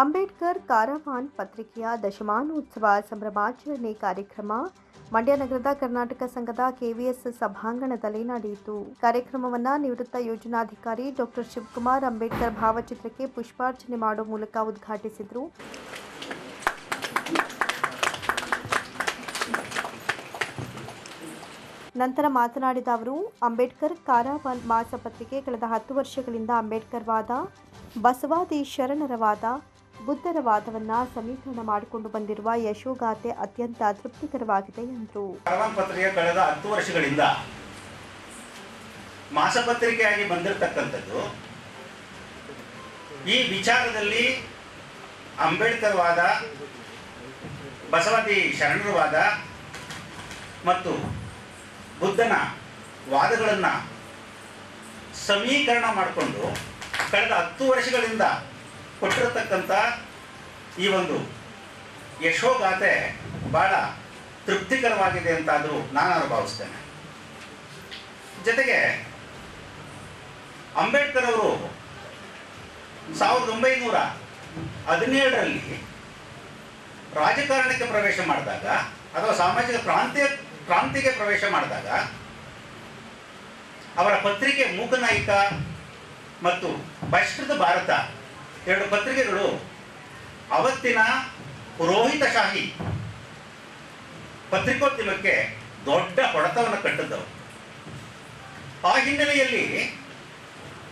Ambedkar caravan ಪತ್ರಿಕೆಯ ದಶಮಾನೋತ್ಸವ ಸಂಭ್ರಮಾಚರಣೆ ಕಾರ್ಯಕ್ರಮ ಮಂಡ್ಯ ನಗರದ ಕರ್ನಾಟಕ ಸಂಘದ ಕೆವಿಎಸ್ ಸಭಾಂಗಣದಲ್ಲಿ ನಡೆಯಿತು. ಕಾರ್ಯಕ್ರಮವನ್ನು ನಿವೃತ್ತ ಯೋಜನಾಧಿಕಾರಿ ಡಾಕ್ಟರ್ ಶಿವಕುಮಾರ್ ಅಂಬೇಡ್ಕರ್ ಭಾವಚಿತ್ರಕ್ಕೆ ಪುಷ್ಪಾರ್ಚನೆ ಮಾಡುವ ಮೂಲಕ ಉದ್ಘಾಟಿಸಿದರು. ನಂತರ ಮಾತನಾಡಿದ ಅವರು, ಅಂಬೇಡ್ಕರ್ ಕಾರಾವನ್ ಮಾಸಪತ್ರಿಕೆ ಕಳೆದ ಹತ್ತು ವರ್ಷಗಳಿಂದ ಅಂಬೇಡ್ಕರ್ ವಾದ, ಬಸವಾದಿ ಶರಣರ ವಾದ ಬುದ್ಧರ ವಾದವನ್ನ ಸಮೀಕರಣ ಮಾಡಿಕೊಂಡು ಬಂದಿರುವ ಯಶೋಗಾಥೆ ಅತ್ಯಂತ ತೃಪ್ತಿಕರವಾಗಿದೆ ಎಂದರು. ಪತ್ರಿಕೆ ಕಳೆದ ಹತ್ತು ವರ್ಷಗಳಿಂದ ಮಾಸಪತ್ರಿಕೆಯಾಗಿ ಬಂದಿರತಕ್ಕಂಥದ್ದು, ಈ ವಿಚಾರದಲ್ಲಿ ಅಂಬೇಡ್ಕರ್ ವಾದ ಬಸವಾದಿ ಶರಣರ ವಾದ ಮತ್ತು ಬುದ್ಧನ ವಾದಗಳನ್ನು ಸಮೀಕರಣ ಮಾಡಿಕೊಂಡು ಕಳೆದ ಹತ್ತು ವರ್ಷಗಳಿಂದ ಕೊಟ್ಟಿರತಕ್ಕಂಥ ಈ ಒಂದು ಯಶೋಗಾಥೆ ಬಹಳ ತೃಪ್ತಿಕರವಾಗಿದೆ ಅಂತಾದರೂ ನಾನು ಭಾವಿಸ್ತೇನೆ ಜೊತೆಗೆ ಅಂಬೇಡ್ಕರ್ ಅವರು ಸಾವಿರದ ಒಂಬೈನೂರ ಹದಿನೇಳರಲ್ಲಿ ರಾಜಕಾರಣಕ್ಕೆ ಪ್ರವೇಶ ಮಾಡಿದಾಗ ಅಥವಾ ಸಾಮಾಜಿಕ ಪ್ರಾಂತ್ಯ ಕ್ರಾಂತಿಗೆ ಪ್ರವೇಶ ಮಾಡಿದಾಗ ಅವರ ಪತ್ರಿಕೆ ಮೂಕನಾಯಿಕ ಮತ್ತು ಬಹಿಷ್ಕೃತ ಭಾರತ ಎರಡು ಪತ್ರಿಕೆಗಳು. ಅವತ್ತಿನ ಪುರೋಹಿತಶಾಹಿ ಪತ್ರಿಕೋದ್ಯಮಕ್ಕೆ ದೊಡ್ಡ ಹೊಡೆತವನ್ನು ಕಟ್ಟಿದ್ದವು. ಆ ಹಿನ್ನೆಲೆಯಲ್ಲಿ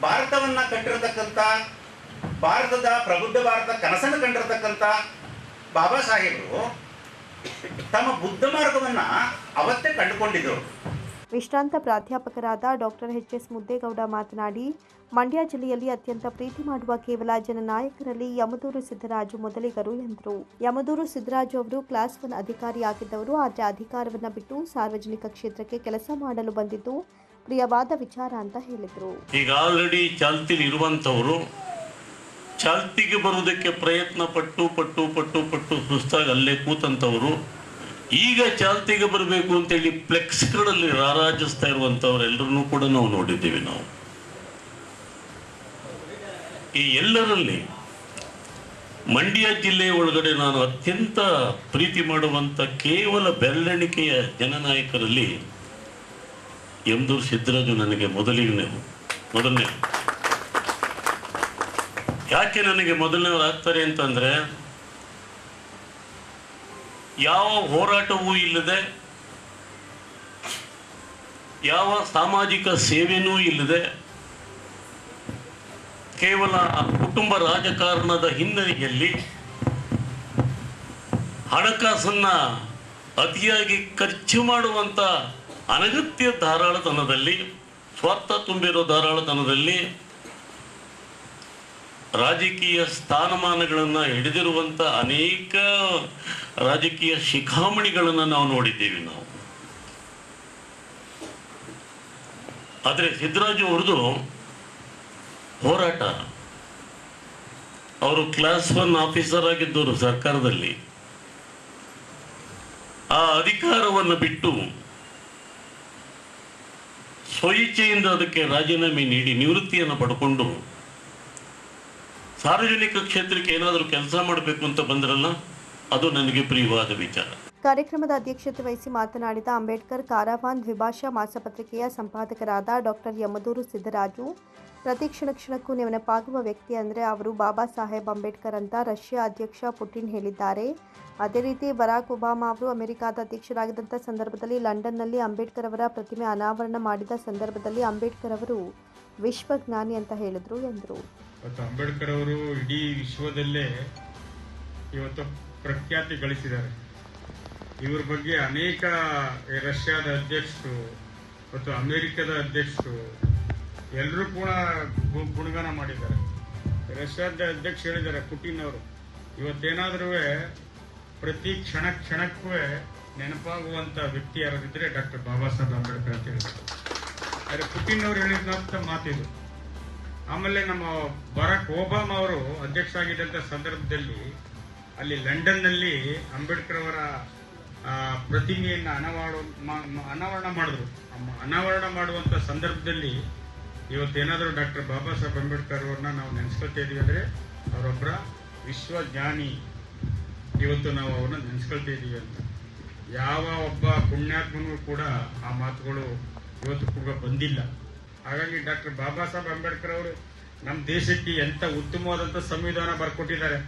ಭಾರತವನ್ನು ಕಟ್ಟಿರತಕ್ಕಂಥ, ಭಾರತದ ಪ್ರಬುದ್ಧ ಭಾರತ ಕನಸನ್ನು ಕಂಡಿರತಕ್ಕಂಥ ಬಾಬಾ ಸಾಹೇಬರು ತಮ್ಮ ಬುದ್ಧ ಮಾರ್ಗವನ್ನು ಅವತ್ತೇ ಕಂಡುಕೊಂಡಿದ್ದರು. ವಿಶ್ರಾಂತ ಪ್ರಾಧ್ಯಾಪಕರಾದ ಡಾಕ್ಟರ್ ಎಚ್ ಎಸ್ ಮುದ್ದೇಗೌಡ ಮಾತನಾಡಿ ಮಂಡ್ಯ ಜಿಲ್ಲೆಯಲ್ಲಿ ಅತ್ಯಂತ ಪ್ರೀತಿ ಮಾಡುವ ಕೇವಲ ಜನನಾಯಕರಲ್ಲಿ ಯಮದೂರು ಸಿದ್ದರಾಜು ಮೊದಲಿಗರು ಎಂದರು. ಯಮದೂರು ಸಿದ್ದರಾಜು ಅವರು ಕ್ಲಾಸ್ ಒನ್ ಅಧಿಕಾರಿಯಾಗಿದ್ದವರು ಆದರೆ ಅಧಿಕಾರವನ್ನು ಬಿಟ್ಟು ಸಾರ್ವಜನಿಕ ಕ್ಷೇತ್ರಕ್ಕೆ ಕೆಲಸ ಮಾಡಲು ಬಂದಿದ್ದು ಪ್ರಿಯವಾದ ವಿಚಾರ ಅಂತ ಹೇಳಿದರು. ಈಗ ಆಲ್ರೆಡಿ ಚಾಲ್ತಿಲಿರುವಂಥವರು ಚಾಲ್ತಿಗೆ ಬರುವುದಕ್ಕೆ ಪ್ರಯತ್ನ ಪಟ್ಟು ಪಟ್ಟು ಪಟ್ಟು ಪಟ್ಟು ಸುಸ್ತಾಗಿ ಅಲ್ಲೇ ಕೂತಂಥವರು, ಈಗ ಚಾಲ್ತಿಗೆ ಬರಬೇಕು ಅಂತೇಳಿ ಫ್ಲೆಕ್ಸ್ಗಳಲ್ಲಿ ರಾರಾಜಿಸ್ತಾ ಇರುವಂಥವರೆಲ್ಲರನ್ನೂ ಕೂಡ ನಾವು ನೋಡಿದ್ದೀವಿ ನಾವು. ಈ ಎಲ್ಲರಲ್ಲಿ ಮಂಡ್ಯ ಜಿಲ್ಲೆಯ ಒಳಗಡೆ ನಾನು ಅತ್ಯಂತ ಪ್ರೀತಿ ಮಾಡುವಂಥ ಕೇವಲ ಬೆರಳೆಣಿಕೆಯ ಜನನಾಯಕರಲ್ಲಿ ಎಂದು ಸಿದ್ದರಾಜು ನನಗೆ ಮೊದಲಿಗೆ ಮೊದಲನೇ ಯಾಕೆ ನನಗೆ ಮೊದಲನೇವ್ರು ಆಗ್ತಾರೆ ಅಂತಂದ್ರೆ, ಯಾವ ಹೋರಾಟವೂ ಇಲ್ಲದೆ, ಯಾವ ಸಾಮಾಜಿಕ ಸೇವೆನೂ ಇಲ್ಲದೆ ಕೇವಲ ಕುಟುಂಬ ರಾಜಕಾರಣದ ಹಿನ್ನೆಲೆಯಲ್ಲಿ ಹಣಕಾಸನ್ನ ಅತಿಯಾಗಿ ಖರ್ಚು ಮಾಡುವಂಥ ಅನಗತ್ಯ ಧಾರಾಳತನದಲ್ಲಿ, ಸ್ವಾರ್ಥ ತುಂಬಿರೋ ಧಾರಾಳತನದಲ್ಲಿ ರಾಜಕೀಯ ಸ್ಥಾನಮಾನಗಳನ್ನು ಹಿಡಿದಿರುವಂಥ ಅನೇಕ ರಾಜಕೀಯ ಶಿಖಾಮಣಿಗಳನ್ನು ನಾವು ನೋಡಿದ್ದೀವಿ ನಾವು. ಆದರೆ ಸಿದ್ದರಾಜು ಅವ್ರದ್ದು ಹೋರಾಟ. ಅವರು ಕ್ಲಾಸ್ ಒನ್ ಆಫೀಸರ್ ಆಗಿದ್ದವರು ಸರ್ಕಾರದಲ್ಲಿ. ಆ ಅಧಿಕಾರವನ್ನು ಬಿಟ್ಟು ಸ್ವಇಚ್ಛೆಯಿಂದ ಅದಕ್ಕೆ ರಾಜೀನಾಮೆ ನೀಡಿ ನಿವೃತ್ತಿಯನ್ನು ಪಡ್ಕೊಂಡು ಸಾರ್ವಜನಿಕ ಕ್ಷೇತ್ರಕ್ಕೆ ಏನಾದರೂ ಕೆಲಸ ಮಾಡಬೇಕು ಅಂತ ಬಂದ್ರಲ್ಲ, ಅದು ನನಗೆ ಪ್ರಿಯವಾದ ವಿಚಾರ. ಕಾರ್ಯಕ್ರಮದ ಅಧ್ಯಕ್ಷತೆ ವಹಿಸಿ ಮಾತನಾಡಿದ ಅಂಬೇಡ್ಕರ್, ಕಾರಾವಾನ್ ದ್ವಿಭಾಷಾ ಮಾಸಪತ್ರಿಕೆಯ ಸಂಪಾದಕರಾದ ಡಾಕ್ಟರ್ ಯಮದೂರು ಸಿದ್ದರಾಜು ಪ್ರತಿ ಕ್ಷಣ ಕ್ಷಣಕ್ಕೂ ನೆನಪಾಗುವ ವ್ಯಕ್ತಿ ಅಂದರೆ ಅವರು ಬಾಬಾ ಸಾಹೇಬ್ ಅಂಬೇಡ್ಕರ್ ಅಂತ ರಷ್ಯಾ ಅಧ್ಯಕ್ಷ ಪುಟಿನ್ ಹೇಳಿದ್ದಾರೆ. ಅದೇ ರೀತಿ ಬರಾಕ್ ಒಬಾಮಾ ಅವರು ಅಮೆರಿಕಾದ ಅಧ್ಯಕ್ಷರಾಗಿದ್ದಂಥ ಸಂದರ್ಭದಲ್ಲಿ ಲಂಡನ್ನಲ್ಲಿ ಅಂಬೇಡ್ಕರ್ ಅವರ ಪ್ರತಿಮೆ ಅನಾವರಣ ಮಾಡಿದ ಸಂದರ್ಭದಲ್ಲಿ ಅಂಬೇಡ್ಕರ್ ಅವರು ವಿಶ್ವಜ್ಞಾನಿ ಅಂತ ಹೇಳಿದರು ಎಂದರು. ಅಂಬೇಡ್ಕರ್ ಅವರು ಇಡೀ ವಿಶ್ವದಲ್ಲೇ ಇವತ್ತು ಪ್ರಖ್ಯಾತಿ ಗಳಿಸಿದ್ದಾರೆ. ಇವರ ಬಗ್ಗೆ ಅನೇಕ ರಷ್ಯಾದ ಅಧ್ಯಕ್ಷರು ಮತ್ತು ಅಮೆರಿಕದ ಅಧ್ಯಕ್ಷರು ಎಲ್ಲರೂ ಕೂಡ ಗುಣಗಾನ ಮಾಡಿದ್ದಾರೆ. ರಷ್ಯಾದ ಅಧ್ಯಕ್ಷ ಹೇಳಿದ್ದಾರೆ, ಪುಟಿನ್ ಅವರು. ಇವತ್ತೇನಾದ್ರೂ ಪ್ರತಿ ಕ್ಷಣ ಕ್ಷಣಕ್ಕೂ ನೆನಪಾಗುವಂತ ವ್ಯಕ್ತಿ ಯಾರಾದಿದ್ರೆ ಡಾಕ್ಟರ್ ಬಾಬಾ ಸಾಹೇಬ್ ಅಂಬೇಡ್ಕರ್ ಅಂತ ಹೇಳಿದ್ರು. ಆದರೆ ಪುಟಿನ್ ಅವರು ಹೇಳಿದಂತ ಮಾತಿದು. ಆಮೇಲೆ ನಮ್ಮ ಬರಾಕ್ ಒಬಾಮಾ ಅವರು ಅಧ್ಯಕ್ಷ ಆಗಿದ್ದಂಥ ಸಂದರ್ಭದಲ್ಲಿ ಅಲ್ಲಿ ಲಂಡನ್ನಲ್ಲಿ ಅಂಬೇಡ್ಕರ್ ಅವರ ಪ್ರತಿಮೆಯನ್ನು ಅನಾವರಣ ಅನಾವರಣ ಮಾಡಿದ್ರು. ಅನಾವರಣ ಮಾಡುವಂಥ ಸಂದರ್ಭದಲ್ಲಿ ಇವತ್ತೇನಾದರೂ ಡಾಕ್ಟರ್ ಬಾಬಾ ಸಾಹೇಬ್ ಅಂಬೇಡ್ಕರ್ ಅವ್ರನ್ನ ನಾವು ನೆನೆಸ್ಕೊಳ್ತಾ ಇದ್ದೀವಿ ಅಂದರೆ ಅವರೊಬ್ಬರ ವಿಶ್ವಜ್ಞಾನಿ. ಇವತ್ತು ನಾವು ಅವ್ರನ್ನ ನೆನೆಸ್ಕೊಳ್ತಾ ಇದ್ದೀವಿ ಅಂತ. ಯಾವ ಒಬ್ಬ ಪುಣ್ಯಾತ್ಮನೂ ಕೂಡ ಆ ಮಾತುಗಳು ಇವತ್ತು ಕೂಡ ಬಂದಿಲ್ಲ. ಹಾಗಾಗಿ ಡಾಕ್ಟರ್ ಬಾಬಾ ಸಾಹೇಬ್ ಅಂಬೇಡ್ಕರ್ ಅವರು ನಮ್ಮ ದೇಶಕ್ಕೆ ಎಂತ ಉತ್ತಮವಾದಂಥ ಸಂವಿಧಾನ ಬರ್ಕೊಟ್ಟಿದ್ದಾರೆ.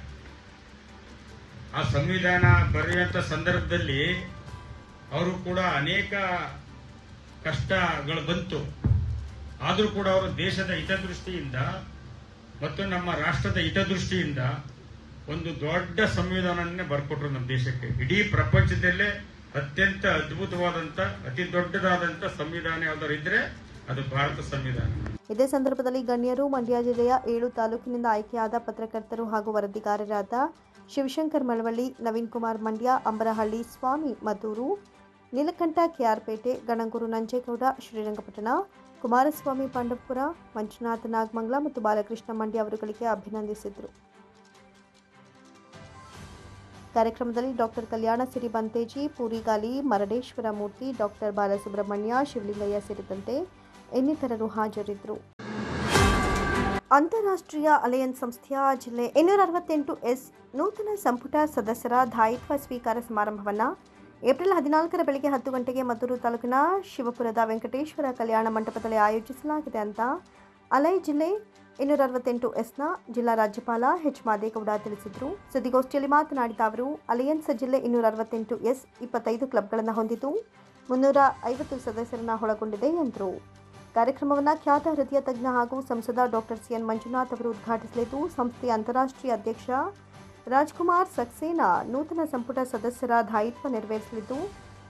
ಆ ಸಂವಿಧಾನ ಬರೆಯುವಂಥ ಸಂದರ್ಭದಲ್ಲಿ ಅವರು ಕೂಡ ಅನೇಕ ಕಷ್ಟಗಳು ಬಂತು. ಆದರೂ ಕೂಡ ಅವರು ದೇಶದ ಹಿತದೃಷ್ಟಿಯಿಂದ ಮತ್ತು ನಮ್ಮ ರಾಷ್ಟ್ರದ ಹಿತದೃಷ್ಟಿಯಿಂದ ಒಂದು ದೊಡ್ಡ ಸಂವಿಧಾನನೇ ಬರ್ಕೊಟ್ರು ನಮ್ಮ ದೇಶಕ್ಕೆ. ಇಡೀ ಪ್ರಪಂಚದಲ್ಲೇ ಅತ್ಯಂತ ಅದ್ಭುತವಾದಂಥ ಅತಿ ದೊಡ್ಡದಾದಂಥ ಸಂವಿಧಾನ ಯಾವ್ದಾದ್ರು ಇದ್ರೆ ಅದು ಭಾರತ ಸಂವಿಧಾನ. ಇದೇ ಸಂದರ್ಭದಲ್ಲಿ ಗಣ್ಯರು, ಮಂಡ್ಯ ಜಿಲ್ಲೆಯ ಏಳು ತಾಲೂಕಿನಿಂದ ಆಯ್ಕೆಯಾದ ಪತ್ರಕರ್ತರು ಹಾಗೂ ವರದಿಗಾರರಾದ ಶಿವಶಂಕರ್ ಮಳವಳ್ಳಿ, ನವೀನ್ ಕುಮಾರ್ ಮಂಡ್ಯ, ಅಂಬರಹಳ್ಳಿ ಸ್ವಾಮಿ ಮದ್ದೂರು, ನೀಲಕಂಠ ಕೆಆರ್ಪೇಟೆ, ಗಣಗೂರು ನಂಜೇಗೌಡ, ಶ್ರೀರಂಗಪಟ್ಟಣ ಕುಮಾರಸ್ವಾಮಿ ಪಾಂಡವಪುರ, ಮಂಜುನಾಥ ನಾಗಮಂಗಲ ಮತ್ತು ಬಾಲಕೃಷ್ಣ ಮಂಡ್ಯ ಅವರುಗಳಿಗೆ ಅಭಿನಂದಿಸಿದರು. ಕಾರ್ಯಕ್ರಮದಲ್ಲಿ ಡಾಕ್ಟರ್ ಕಲ್ಯಾಣ ಸಿರಿ ಬಂತೇಜಿ ಪೂರಿಗಾಲಿ ಮರಡೇಶ್ವರ ಮೂರ್ತಿ ಡಾಕ್ಟರ್ ಬಾಲಸುಬ್ರಹ್ಮಣ್ಯ, ಶಿವಲಿಂಗಯ್ಯ ಸೇರಿದಂತೆ ಇನ್ನಿತರರು ಹಾಜರಿದ್ದರು. ಅಂತಾರಾಷ್ಟ್ರೀಯ ಅಲಯನ್ಸ್ ಸಂಸ್ಥೆಯ ಜಿಲ್ಲೆ ಇನ್ನೂರ ಅರವತ್ತೆಂಟು ಎಸ್ ನೂತನ ಸಂಪುಟ ಸದಸ್ಯರ ದಾಯಿತ್ವ ಸ್ವೀಕಾರ ಸಮಾರಂಭವನ್ನು ಏಪ್ರಿಲ್ ಹದಿನಾಲ್ಕರ ಬೆಳಗ್ಗೆ ಹತ್ತು ಗಂಟೆಗೆ ಮದ್ದೂರು ತಾಲೂಕಿನ ಶಿವಪುರದ ವೆಂಕಟೇಶ್ವರ ಕಲ್ಯಾಣ ಮಂಟಪದಲ್ಲಿ ಆಯೋಜಿಸಲಾಗಿದೆ ಅಂತ ಅಲೈ ಜಿಲ್ಲೆ ಇನ್ನೂರ ಅರವತ್ತೆಂಟು ಎಸ್ನ ಜಿಲ್ಲಾ ರಾಜ್ಯಪಾಲ ಎಚ್ ಮಾದೇಗೌಡ ತಿಳಿಸಿದರು. ಸುದ್ದಿಗೋಷ್ಠಿಯಲ್ಲಿ ಮಾತನಾಡಿದ ಅವರು, ಅಲಯನ್ಸ್ ಜಿಲ್ಲೆ ಇನ್ನೂರ ಅರವತ್ತೆಂಟು ಎಸ್ ಇಪ್ಪತ್ತೈದು ಕ್ಲಬ್ಗಳನ್ನು ಹೊಂದಿದ್ದು ಮುನ್ನೂರ ಐವತ್ತು ಸದಸ್ಯರನ್ನು ಒಳಗೊಂಡಿದೆ ಎಂದರು. ಕಾರ್ಯಕ್ರಮವನ್ನು ಖ್ಯಾತ ಹೃದಯ ತಜ್ಞ ಹಾಗೂ ಸಂಸದ ಡಾಕ್ಟರ್ ಸಿ ಎನ್ ಮಂಜುನಾಥ್ ಅವರು ಉದ್ಘಾಟಿಸಲಿದ್ದು, ಸಂಸ್ಥೆಯ ಅಂತಾರಾಷ್ಟ್ರೀಯ ಅಧ್ಯಕ್ಷ ರಾಜ್ಕುಮಾರ್ ಸಕ್ಸೇನಾ ನೂತನ ಸಂಪುಟ ಸದಸ್ಯರ ದಾಯಿತ್ವ ನೆರವೇರಿಸಲಿದ್ದು,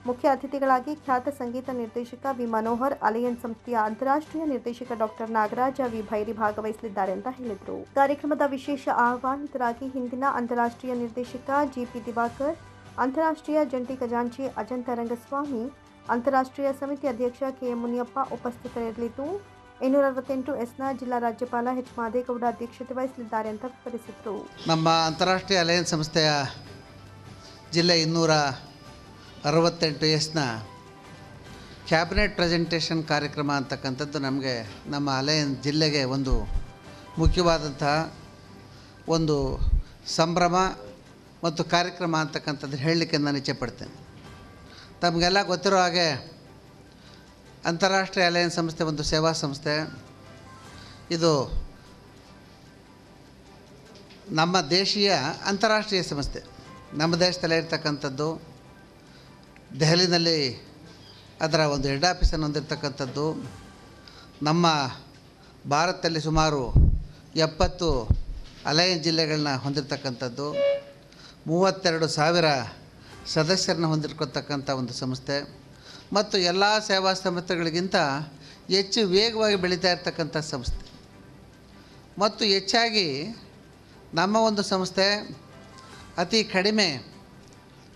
ಮುಖ್ಯ ಅತಿಥಿಗಳಾಗಿ ಖ್ಯಾತ ಸಂಗೀತ ನಿರ್ದೇಶಕ ವಿ. ಮನೋಹರ್ ಅಲಯನ್ ಸಂಸ್ಥೆಯ ಅಂತಾರಾಷ್ಟ್ರೀಯ ನಿರ್ದೇಶಕ ಡಾಕ್ಟರ್ ನಾಗರಾಜ ವಿ. ಭೈರಿ ಭಾಗವಹಿಸಲಿದ್ದಾರೆ ಅಂತ ಹೇಳಿದರು. ಕಾರ್ಯಕ್ರಮದ ವಿಶೇಷ ಆಹ್ವಾನಿತರಾಗಿ ಹಿಂದಿನ ಅಂತಾರಾಷ್ಟ್ರೀಯ ನಿರ್ದೇಶಕ ಜಿಪಿ ದಿವಾಕರ್, ಅಂತಾರಾಷ್ಟ್ರೀಯ ಜಂಟಿ ಖಜಾಂಚಿ ಅಜಂತ ರಂಗಸ್ವಾಮಿ, ಅಂತಾರಾಷ್ಟ್ರೀಯ ಸಮಿತಿ ಅಧ್ಯಕ್ಷ ಕೆ. ಎಂ ಮುನಿಯಪ್ಪ ಉಪಸ್ಥಿತರಿರಲಿದ್ದು ಇನ್ನೂರ ಅರವತ್ತೆಂಟು ಎಸ್ನ ಜಿಲ್ಲಾ ರಾಜ್ಯಪಾಲ ಎಚ್. ಮಾದೇಗೌಡ ಅಧ್ಯಕ್ಷತೆ ವಹಿಸಲಿದ್ದಾರೆ ಅಂತ ವಿವರಿಸಿದರು. ನಮ್ಮ ಅಂತಾರಾಷ್ಟ್ರೀಯ ಅಲಯನ್ಸ್ ಸಂಸ್ಥೆಯ ಜಿಲ್ಲೆ ಇನ್ನೂರ ಅರವತ್ತೆಂಟು ಎಸ್ನ ಕ್ಯಾಬಿನೆಟ್ ಪ್ರೆಸೆಂಟೇಷನ್ ಕಾರ್ಯಕ್ರಮ ಅಂತಕ್ಕಂಥದ್ದು ನಮಗೆ ನಮ್ಮ ಅಲಯನ್ಸ್ ಜಿಲ್ಲೆಗೆ ಒಂದು ಮುಖ್ಯವಾದಂತಹ ಒಂದು ಸಂಭ್ರಮ ಮತ್ತು ಕಾರ್ಯಕ್ರಮ ಅಂತಕ್ಕಂಥದ್ದು ಹೇಳಲಿಕ್ಕೆ ನಾನು ಇಚ್ಛೆ ಪಡ್ತೇನೆ. ತಮಗೆಲ್ಲ ಗೊತ್ತಿರೋ ಹಾಗೆ ಅಂತಾರಾಷ್ಟ್ರೀಯ ಅಲಯನ್ಸ್ ಸಂಸ್ಥೆ ಒಂದು ಸೇವಾ ಸಂಸ್ಥೆ. ಇದು ನಮ್ಮ ದೇಶೀಯ ಅಂತಾರಾಷ್ಟ್ರೀಯ ಸಂಸ್ಥೆ. ನಮ್ಮ ದೇಶದಲ್ಲೇ ಇರ್ತಕ್ಕಂಥದ್ದು, ದೆಹಲಿನಲ್ಲಿ ಅದರ ಒಂದು ಹೆಡ್ ಆಫೀಸನ್ನು ಹೊಂದಿರತಕ್ಕಂಥದ್ದು, ನಮ್ಮ ಭಾರತದಲ್ಲಿ ಸುಮಾರು ಎಪ್ಪತ್ತು ಅಲಯನ್ ಜಿಲ್ಲೆಗಳನ್ನ ಹೊಂದಿರತಕ್ಕಂಥದ್ದು, ಮೂವತ್ತೆರಡು ಸಾವಿರ ಸದಸ್ಯರನ್ನ ಹೊಂದಿರ್ಕೊತಕ್ಕಂಥ ಒಂದು ಸಂಸ್ಥೆ. ಮತ್ತು ಎಲ್ಲ ಸೇವಾ ಸಂಸ್ಥೆಗಳಿಗಿಂತ ಹೆಚ್ಚು ವೇಗವಾಗಿ ಬೆಳೀತಾ ಇರ್ತಕ್ಕಂಥ ಸಂಸ್ಥೆ. ಮತ್ತು ಹೆಚ್ಚಾಗಿ ನಮ್ಮ ಒಂದು ಸಂಸ್ಥೆ ಅತಿ ಕಡಿಮೆ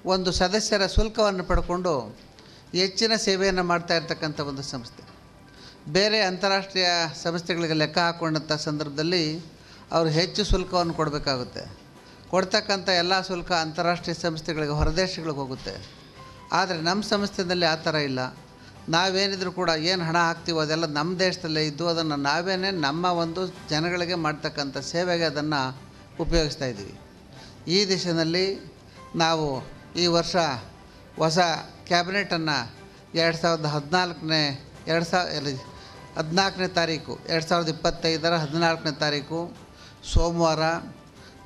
ಒಂದು ಸದಸ್ಯರ ಶುಲ್ಕವನ್ನು ಪಡ್ಕೊಂಡು ಹೆಚ್ಚಿನ ಸೇವೆಯನ್ನು ಮಾಡ್ತಾ ಇರ್ತಕ್ಕಂಥ ಒಂದು ಸಂಸ್ಥೆ. ಬೇರೆ ಅಂತಾರಾಷ್ಟ್ರೀಯ ಸಂಸ್ಥೆಗಳಿಗೆ ಲೆಕ್ಕ ಹಾಕ್ಕೊಂಡಂಥ ಸಂದರ್ಭದಲ್ಲಿ ಅವರು ಹೆಚ್ಚು ಶುಲ್ಕವನ್ನು ಕೊಡಬೇಕಾಗುತ್ತೆ. ಕೊಡ್ತಕ್ಕಂಥ ಎಲ್ಲ ಶುಲ್ಕ ಅಂತಾರಾಷ್ಟ್ರೀಯ ಸಂಸ್ಥೆಗಳಿಗೆ ಹೊರದೇಶಗಳಿಗೆ ಹೋಗುತ್ತೆ. ಆದರೆ ನಮ್ಮ ಸಂಸ್ಥೆಯಲ್ಲಿ ಆ ಥರ ಇಲ್ಲ. ನಾವೇನಿದ್ರು ಕೂಡ ಏನು ಹಣ ಹಾಕ್ತೀವೋ ಅದೆಲ್ಲ ನಮ್ಮ ದೇಶದಲ್ಲೇ ಇದ್ದು ಅದನ್ನು ನಾವೇ ನಮ್ಮ ಒಂದು ಜನಗಳಿಗೆ ಮಾಡ್ತಕ್ಕಂಥ ಸೇವೆಗೆ ಅದನ್ನು ಉಪಯೋಗಿಸ್ತಾ ಇದ್ದೀವಿ. ಈ ದಿಶೆಯಲ್ಲಿ ನಾವು ಈ ವರ್ಷ ಹೊಸ ಕ್ಯಾಬಿನೆಟನ್ನು ಎರಡು ಸಾವಿರದ ಹದಿನಾಲ್ಕನೇ, ಎರಡು ಸಾವಿರ ಹದಿನಾಲ್ಕನೇ ತಾರೀಕು, ಎರಡು ಸಾವಿರದ ಇಪ್ಪತ್ತೈದರ ಹದಿನಾಲ್ಕನೇ ತಾರೀಕು, ಸೋಮವಾರ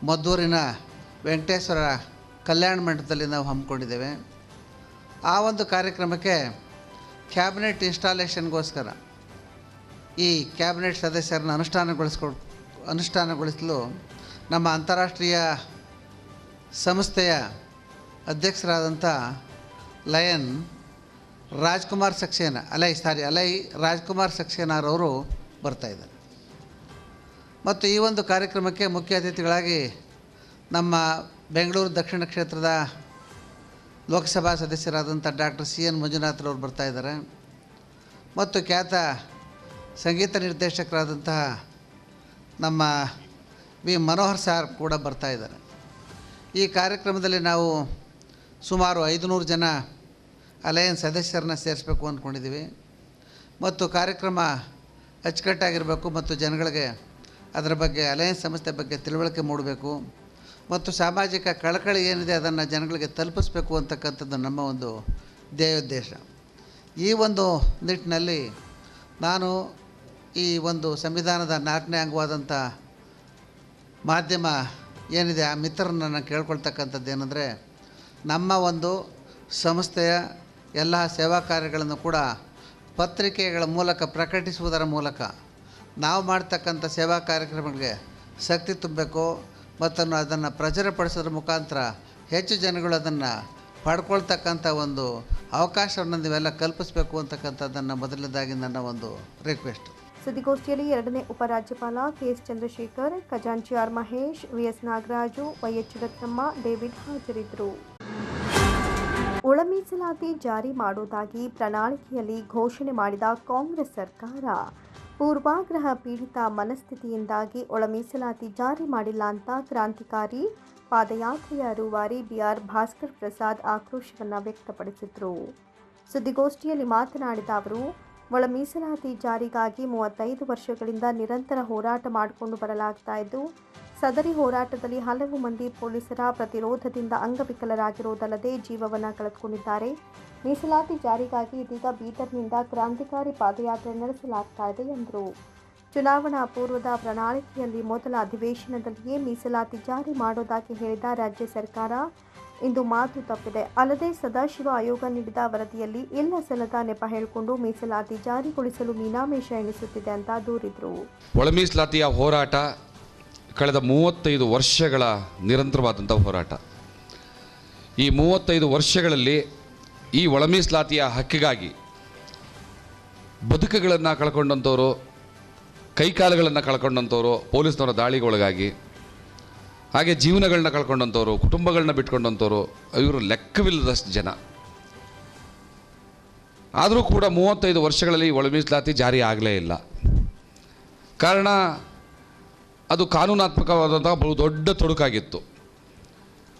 ಮದ್ದೂರಿನ ವೆಂಕಟೇಶ್ವರ ಕಲ್ಯಾಣ ಮಂಟಪದಲ್ಲಿ ನಾವು ಹಮ್ಮಿಕೊಂಡಿದ್ದೇವೆ. ಆ ಒಂದು ಕಾರ್ಯಕ್ರಮಕ್ಕೆ ಕ್ಯಾಬಿನೆಟ್ ಇನ್ಸ್ಟಾಲೇಷನ್ಗೋಸ್ಕರ ಈ ಕ್ಯಾಬಿನೆಟ್ ಸದಸ್ಯರನ್ನು ಅನುಷ್ಠಾನಗೊಳಿಸ್ಕೊ ಅನುಷ್ಠಾನಗೊಳಿಸಲು ನಮ್ಮ ಅಂತಾರಾಷ್ಟ್ರೀಯ ಸಂಸ್ಥೆಯ ಅಧ್ಯಕ್ಷರಾದಂಥ ಲಯನ್ ರಾಜ್ಕುಮಾರ್ ಸಕ್ಸೇನಾ, ಅಲೈ, ಸಾರಿ, ಅಲೈ ರಾಜ್ಕುಮಾರ್ ಸಕ್ಸೇನಾರವರು ಬರ್ತಾಯಿದ್ದಾರೆ ಮತ್ತು ಈ ಒಂದು ಕಾರ್ಯಕ್ರಮಕ್ಕೆ ಮುಖ್ಯ ಅತಿಥಿಗಳಾಗಿ ನಮ್ಮ ಬೆಂಗಳೂರು ದಕ್ಷಿಣ ಕ್ಷೇತ್ರದ ಲೋಕಸಭಾ ಸದಸ್ಯರಾದಂಥ ಡಾಕ್ಟರ್ ಸಿ ಎನ್ ಮಂಜುನಾಥ್ರವ್ರು ಬರ್ತಾಯಿದ್ದಾರೆ ಮತ್ತು ಖ್ಯಾತ ಸಂಗೀತ ನಿರ್ದೇಶಕರಾದಂತಹ ನಮ್ಮ ವಿ ಮನೋಹರ್ ಸಾರ್ ಕೂಡ ಬರ್ತಾ ಇದ್ದಾರೆ. ಈ ಕಾರ್ಯಕ್ರಮದಲ್ಲಿ ನಾವು ಸುಮಾರು ಐದುನೂರು ಜನ ಅಲಯನ್ಸ್ ಸದಸ್ಯರನ್ನ ಸೇರಿಸಬೇಕು ಅಂದ್ಕೊಂಡಿದ್ದೀವಿ. ಮತ್ತು ಕಾರ್ಯಕ್ರಮ ಅಚ್ಚುಕಟ್ಟಾಗಿರಬೇಕು ಮತ್ತು ಜನಗಳಿಗೆ ಅದರ ಬಗ್ಗೆ ಅಲಯನ್ಸ್ ಸಂಸ್ಥೆ ಬಗ್ಗೆ ತಿಳುವಳಿಕೆ ಮೂಡಬೇಕು. ಮತ್ತು ಸಾಮಾಜಿಕ ಕಳಕಳಿ ಏನಿದೆ ಅದನ್ನು ಜನಗಳಿಗೆ ತಲುಪಿಸ್ಬೇಕು ಅಂತಕ್ಕಂಥದ್ದು ನಮ್ಮ ಒಂದು ಧ್ಯೇಯೋದ್ದೇಶ ಈ ಒಂದು ನಿಟ್ಟಿನಲ್ಲಿ ನಾನು ಈ ಒಂದು ಸಂವಿಧಾನದ ನಾಲ್ಕನೇ ಅಂಗವಾದಂಥ ಮಾಧ್ಯಮ ಏನಿದೆ, ಆ ಮಿತ್ರರನ್ನು ನಾನು ಕೇಳ್ಕೊಳ್ತಕ್ಕಂಥದ್ದು ಏನಂದರೆ, ನಮ್ಮ ಒಂದು ಸಂಸ್ಥೆಯ ಎಲ್ಲ ಸೇವಾ ಕಾರ್ಯಗಳನ್ನು ಕೂಡ ಪತ್ರಿಕೆಗಳ ಮೂಲಕ ಪ್ರಕಟಿಸುವುದರ ಮೂಲಕ ನಾವು ಮಾಡ್ತಕ್ಕಂಥ ಸೇವಾ ಕಾರ್ಯಕ್ರಮಗಳಿಗೆ ಶಕ್ತಿ ತುಂಬಬೇಕು ಮತ್ತು ಅದನ್ನು ಪ್ರಚುರಪಡಿಸೋದ್ರ ಮುಖಾಂತರ ಹೆಚ್ಚು ಜನಗಳು ಅದನ್ನು ಪಡ್ಕೊಳ್ತಕ್ಕಂಥ ಒಂದು ಅವಕಾಶವನ್ನು ನೀವೆಲ್ಲ ಕಲ್ಪಿಸಬೇಕು ಅಂತಕ್ಕಂಥದ್ದನ್ನು ಮೊದಲನೇದಾಗಿ ನನ್ನ ಒಂದು ರಿಕ್ವೆಸ್ಟ್ ಸುದ್ದಿಗೋಷ್ಠಿಯಲ್ಲಿ ಎರಡನೇ ಉಪರಾಜ್ಯಪಾಲ ಕೆಎಸ್ ಚಂದ್ರಶೇಖರ್, ಖಜಾಂಚಿ R Mahesh VS Nagaraju YH Ratnamma, David ಹಾಜರಿದ್ದರು. ಒಳ ಮೀಸಲಾತಿ ಜಾರಿ ಮಾಡುವುದಾಗಿ ಪ್ರಣಾಳಿಕೆಯಲ್ಲಿ ಘೋಷಣೆ ಮಾಡಿದ ಕಾಂಗ್ರೆಸ್ ಸರ್ಕಾರ. ಪೂರ್ವಾಗ್ರಹ ಪೀಡಿತ ಮನಸ್ಥಿತಿಯಿಂದಾಗಿ ಒಳ ಮೀಸಲಾತಿ ಜಾರಿ ಮಾಡಿಲ್ಲ ಅಂತ ಕ್ರಾಂತಿಕಾರಿ ಪಾದಯಾತ್ರೆಯ ರೂವಾರಿ ಬಿಆರ್ ಭಾಸ್ಕರ್ ಪ್ರಸಾದ್ ಆಕ್ರೋಶವನ್ನು ವ್ಯಕ್ತಪಡಿಸಿದರು. ಸುದ್ದಿಗೋಷ್ಠಿಯಲ್ಲಿ ಮಾತನಾಡಿದ ಅವರು ಒಳ ಮೀಸಲಾತಿ ಜಾರಿಗಾಗಿ ಮೂವತ್ತೈದು ವರ್ಷಗಳಿಂದ ನಿರಂತರ ಹೋರಾಟ ಮಾಡಿಕೊಂಡು ಬರಲಾಗ್ತಾ ಇದ್ದು ಸದರಿ ಹೋರಾಟದಲ್ಲಿ ಹಲವು ಮಂದಿ ಪೊಲೀಸರ ಪ್ರತಿರೋಧದಿಂದ ಅಂಗವಿಕಲರಾಗಿರುವುದಲ್ಲದೆ ಜೀವವನ್ನು ಕಳೆದುಕೊಂಡಿದ್ದಾರೆ. ಮೀಸಲಾತಿ ಜಾರಿಗಾಗಿ ಇದೀಗ ಬೀದರ್ನಿಂದ ಕ್ರಾಂತಿಕಾರಿ ಪಾದಯಾತ್ರೆ ನಡೆಸಲಾಗ್ತಾ ಇದೆ ಎಂದರು. ಚುನಾವಣಾ ಪೂರ್ವದ ಪ್ರಣಾಳಿಕೆಯಲ್ಲಿ ಮೊದಲ ಅಧಿವೇಶನದಲ್ಲಿಯೇ ಮೀಸಲಾತಿ ಜಾರಿ ಮಾಡೋದಾಗಿ ಹೇಳಿದ ರಾಜ್ಯ ಸರ್ಕಾರ, ಇಂದು ಮಾತು ತಪ್ಪಿದೆ. ಅಲ್ಲದೆ ಸದಾಶಿವ ಆಯೋಗ ನೀಡಿದ ವರದಿಯಲ್ಲಿ ಎಲ್ಲ ಸಲದ ನೆಪ ಹೇಳಿಕೊಂಡು ಮೀಸಲಾತಿ ಜಾರಿಗೊಳಿಸಲು ಮೀನಾಮೇಷ ಎಣಿಸುತ್ತಿದೆ ಅಂತ ದೂರಿದರು. ಒಳ ಮೀಸಲಾತಿಯ ಹೋರಾಟ ಕಳೆದ ಮೂವತ್ತೈದು ವರ್ಷಗಳ ನಿರಂತರವಾದಂಥ ಹೋರಾಟ. ಈ ಮೂವತ್ತೈದು ವರ್ಷಗಳಲ್ಲಿ ಈ ಒಳಮೀಸಲಾತಿಯ ಹಕ್ಕಿಗಾಗಿ ಬದುಕುಗಳನ್ನು ಕಳ್ಕೊಂಡಂಥವರು ಕೈಕಾಲುಗಳನ್ನು ಕಳ್ಕೊಂಡಂಥವರು ಪೊಲೀಸ್ನವರ ದಾಳಿಗೊಳಗಾಗಿ, ಹಾಗೆ ಜೀವನಗಳನ್ನ ಕಳ್ಕೊಂಡಂಥವ್ರು ಕುಟುಂಬಗಳನ್ನ ಬಿಟ್ಕೊಂಡಂಥವ್ರು ಇವರು ಲೆಕ್ಕವಿಲ್ಲದಷ್ಟು ಜನ. ಆದರೂ ಕೂಡ ಮೂವತ್ತೈದು ವರ್ಷಗಳಲ್ಲಿ ಒಳ ಮೀಸಲಾತಿ ಜಾರಿ ಆಗಲೇ ಇಲ್ಲ. ಕಾರಣ ಅದು ಕಾನೂನಾತ್ಮಕವಾದಂತಹ ಬಹು ದೊಡ್ಡ ತೊಡಕಾಗಿತ್ತು.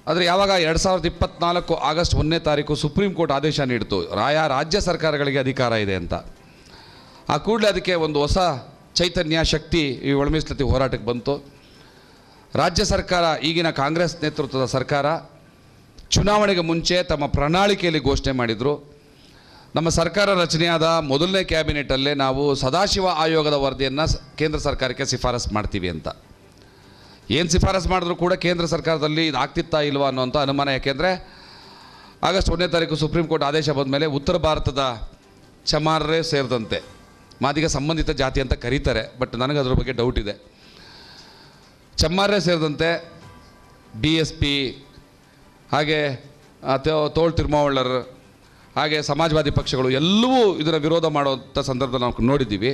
ಆದರೆ ಯಾವಾಗ ಎರಡು ಸಾವಿರದ ಇಪ್ಪತ್ನಾಲ್ಕು ಆಗಸ್ಟ್ ಒಂದನೇ ತಾರೀಕು ಸುಪ್ರೀಂ ಕೋರ್ಟ್ ಆದೇಶ ನೀಡಿತು, ರಾಯ ರಾಜ್ಯ ಸರ್ಕಾರಗಳಿಗೆ ಅಧಿಕಾರ ಇದೆ ಅಂತ. ಆ ಕೂಡಲೇ ಅದಕ್ಕೆ ಒಂದು ಹೊಸ ಚೈತನ್ಯ ಶಕ್ತಿ ಈ ಹೋರಾಟಕ್ಕೆ ಬಂತು. ರಾಜ್ಯ ಸರ್ಕಾರ, ಈಗಿನ ಕಾಂಗ್ರೆಸ್ ನೇತೃತ್ವದ ಸರ್ಕಾರ, ಚುನಾವಣೆಗೆ ಮುಂಚೆ ತಮ್ಮ ಪ್ರಣಾಳಿಕೆಯಲ್ಲಿ ಘೋಷಣೆ ಮಾಡಿದರು. ನಮ್ಮ ಸರ್ಕಾರ ರಚನೆಯಾದ ಮೊದಲನೇ ಕ್ಯಾಬಿನೆಟಲ್ಲೇ ನಾವು ಸದಾಶಿವ ಆಯೋಗದ ವರದಿಯನ್ನು ಕೇಂದ್ರ ಸರ್ಕಾರಕ್ಕೆ ಶಿಫಾರಸು ಮಾಡ್ತೀವಿ ಅಂತ. ಏನು ಶಿಫಾರಸು ಮಾಡಿದ್ರು ಕೂಡ ಕೇಂದ್ರ ಸರ್ಕಾರದಲ್ಲಿ ಇದು ಆಗ್ತಿತ್ತಾ ಇಲ್ವಾ ಅನ್ನೋಂಥ ಅನುಮಾನ ಯಾಕೆಂದರೆ ಆಗಸ್ಟ್ ಒಂದನೇ ತಾರೀಕು ಸುಪ್ರೀಂ ಕೋರ್ಟ್ ಆದೇಶ ಬಂದ ಮೇಲೆ ಉತ್ತರ ಭಾರತದ ಚಮಾರರೇ ಸೇರಿದಂತೆ, ಮಾದಿಗ ಸಂಬಂಧಿತ ಜಾತಿ ಅಂತ ಕರೀತಾರೆ, ಬಟ್ ನನಗೆ ಅದ್ರ ಬಗ್ಗೆ ಡೌಟ್ ಇದೆ. ಚಮ್ಮಾರೇ ಸೇರಿದಂತೆ ಬಿ ಎಸ್ ಪಿ ಹಾಗೆ ತೋಳ್ ತಿರುಮಾವಳ್ಳರ್ ಹಾಗೆ ಸಮಾಜವಾದಿ ಪಕ್ಷಗಳು ಎಲ್ಲವೂ ಇದರ ವಿರೋಧ ಮಾಡುವಂಥ ಸಂದರ್ಭದಲ್ಲಿ ನಾವು ನೋಡಿದ್ದೀವಿ.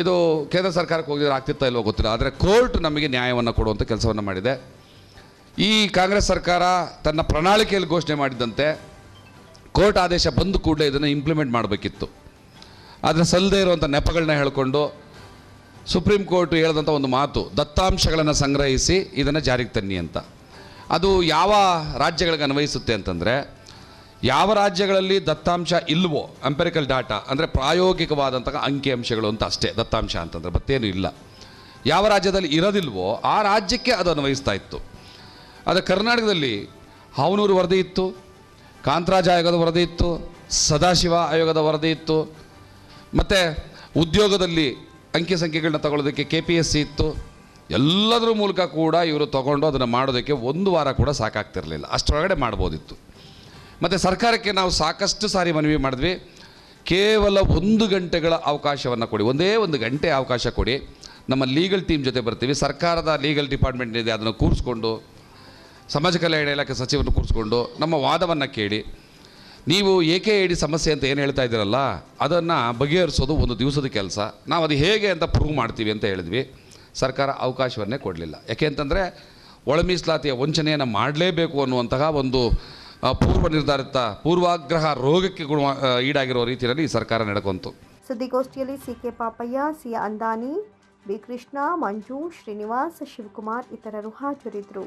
ಇದು ಕೇಂದ್ರ ಸರ್ಕಾರಕ್ಕೆ ಹೋಗಿದ್ರೆ ಆಗ್ತಿತ್ತಾ ಇಲ್ವೋ ಗೊತ್ತಿಲ್ಲ, ಆದರೆ ಕೋರ್ಟ್ ನಮಗೆ ನ್ಯಾಯವನ್ನು ಕೊಡುವಂಥ ಕೆಲಸವನ್ನು ಮಾಡಿದೆ. ಈ ಕಾಂಗ್ರೆಸ್ ಸರ್ಕಾರ ತನ್ನ ಪ್ರಣಾಳಿಕೆಯಲ್ಲಿ ಘೋಷಣೆ ಮಾಡಿದಂತೆ ಕೋರ್ಟ್ ಆದೇಶ ಬಂದ ಕೂಡಲೇ ಇದನ್ನು ಇಂಪ್ಲಿಮೆಂಟ್ ಮಾಡಬೇಕಿತ್ತು. ಆದರೆ ಸಲ್ಲದೇ ಇರುವಂಥ ನೆಪಗಳನ್ನ ಹೇಳಿಕೊಂಡು ಸುಪ್ರೀಂ ಕೋರ್ಟ್ ಹೇಳಿದಂಥ ಒಂದು ಮಾತು, ದತ್ತಾಂಶಗಳನ್ನು ಸಂಗ್ರಹಿಸಿ ಇದನ್ನು ಜಾರಿಗೆ ತನ್ನಿ ಅಂತ. ಅದು ಯಾವ ರಾಜ್ಯಗಳಿಗೆ ಅನ್ವಯಿಸುತ್ತೆ ಅಂತಂದರೆ ಯಾವ ರಾಜ್ಯಗಳಲ್ಲಿ ದತ್ತಾಂಶ ಇಲ್ವೋ ಅಂಪೆರಿಕಲ್ ಡಾಟಾ ಅಂದರೆ ಪ್ರಾಯೋಗಿಕವಾದಂತಹ ಅಂಕಿಅಂಶಗಳು ಅಂತ ಅಷ್ಟೇ, ದತ್ತಾಂಶ ಅಂತಂದರೆ ಮತ್ತೇನು ಇಲ್ಲ. ಯಾವ ರಾಜ್ಯದಲ್ಲಿ ಇರೋದಿಲ್ವೋ, ಆ ರಾಜ್ಯಕ್ಕೆ ಅದು ಅನ್ವಯಿಸ್ತಾ ಇತ್ತು. ಆದರೆ ಕರ್ನಾಟಕದಲ್ಲಿ ಹಾವನೂರು ವರದಿ ಇತ್ತು, ಕಾಂತರಾಜ ಆಯೋಗದ ವರದಿ ಇತ್ತು, ಸದಾಶಿವ ಆಯೋಗದ ವರದಿ ಇತ್ತು, ಮತ್ತು ಉದ್ಯೋಗದಲ್ಲಿ ಅಂಕಿ ಸಂಖ್ಯೆಗಳನ್ನ ತಗೊಳ್ಳೋದಕ್ಕೆ ಕೆ ಪಿ ಎಸ್ ಸಿ ಇತ್ತು. ಎಲ್ಲದರ ಮೂಲಕ ಕೂಡ ಇವರು ತಗೊಂಡು ಅದನ್ನು ಮಾಡೋದಕ್ಕೆ ಒಂದು ವಾರ ಕೂಡ ಸಾಕಾಗ್ತಿರಲಿಲ್ಲ. ಅಷ್ಟರೊಳಗಡೆ ಮಾಡ್ಬೋದಿತ್ತು. ಮತ್ತು ಸರ್ಕಾರಕ್ಕೆ ನಾವು ಸಾಕಷ್ಟು ಸಾರಿ ಮನವಿ ಮಾಡಿದ್ವಿ. ಕೇವಲ ಒಂದು ಗಂಟೆಗಳ ಅವಕಾಶವನ್ನು ಕೊಡಿ. ಒಂದೇ ಒಂದು ಗಂಟೆ ಅವಕಾಶ ಕೊಡಿ. ನಮ್ಮ ಲೀಗಲ್ ಟೀಮ್ ಜೊತೆ ಬರ್ತೀವಿ. ಸರ್ಕಾರದ ಲೀಗಲ್ ಡಿಪಾರ್ಟ್ಮೆಂಟ್ ಇದೆ, ಅದನ್ನು ಕೂರಿಸ್ಕೊಂಡು, ಸಮಾಜ ಕಲ್ಯಾಣ ಇಲಾಖೆ ಸಚಿವರನ್ನು ಕೂರಿಸ್ಕೊಂಡು ನಮ್ಮ ವಾದವನ್ನು ಕೇಳಿ. ನೀವು ಏಕೆ ಇಡಿ ಸಮಸ್ಯೆ ಅಂತ ಏನು ಹೇಳ್ತಾ ಇದ್ದೀರಲ್ಲ, ಅದನ್ನು ಬಗೆಹರಿಸೋದು ಒಂದು ದಿವಸದ ಕೆಲಸ. ನಾವು ಅದು ಹೇಗೆ ಅಂತ ಪ್ರೂವ್ ಮಾಡ್ತೀವಿ ಅಂತ ಹೇಳಿದ್ವಿ. ಸರ್ಕಾರ ಅವಕಾಶವನ್ನೇ ಕೊಡಲಿಲ್ಲ. ಯಾಕೆ ಅಂತಂದರೆ ಒಳ ಮೀಸಲಾತಿಯ ವಂಚನೆಯನ್ನು ಮಾಡಲೇಬೇಕು ಅನ್ನುವಂತಹ ಒಂದು ಪೂರ್ವ ನಿರ್ಧಾರಿತ ಪೂರ್ವಾಗ್ರಹ ರೋಗಕ್ಕೆ ಗುಣ ಈಡಾಗಿರುವ ರೀತಿಯಲ್ಲಿ ಈ ಸರ್ಕಾರ ನಡ್ಕೊಂತು. ಸುದ್ದಿಗೋಷ್ಠಿಯಲ್ಲಿ C K Papaiah C Andani B Krishna Manju, Srinivas, Shivakumar ಇತರರು ಹಾಜರಿದ್ದರು.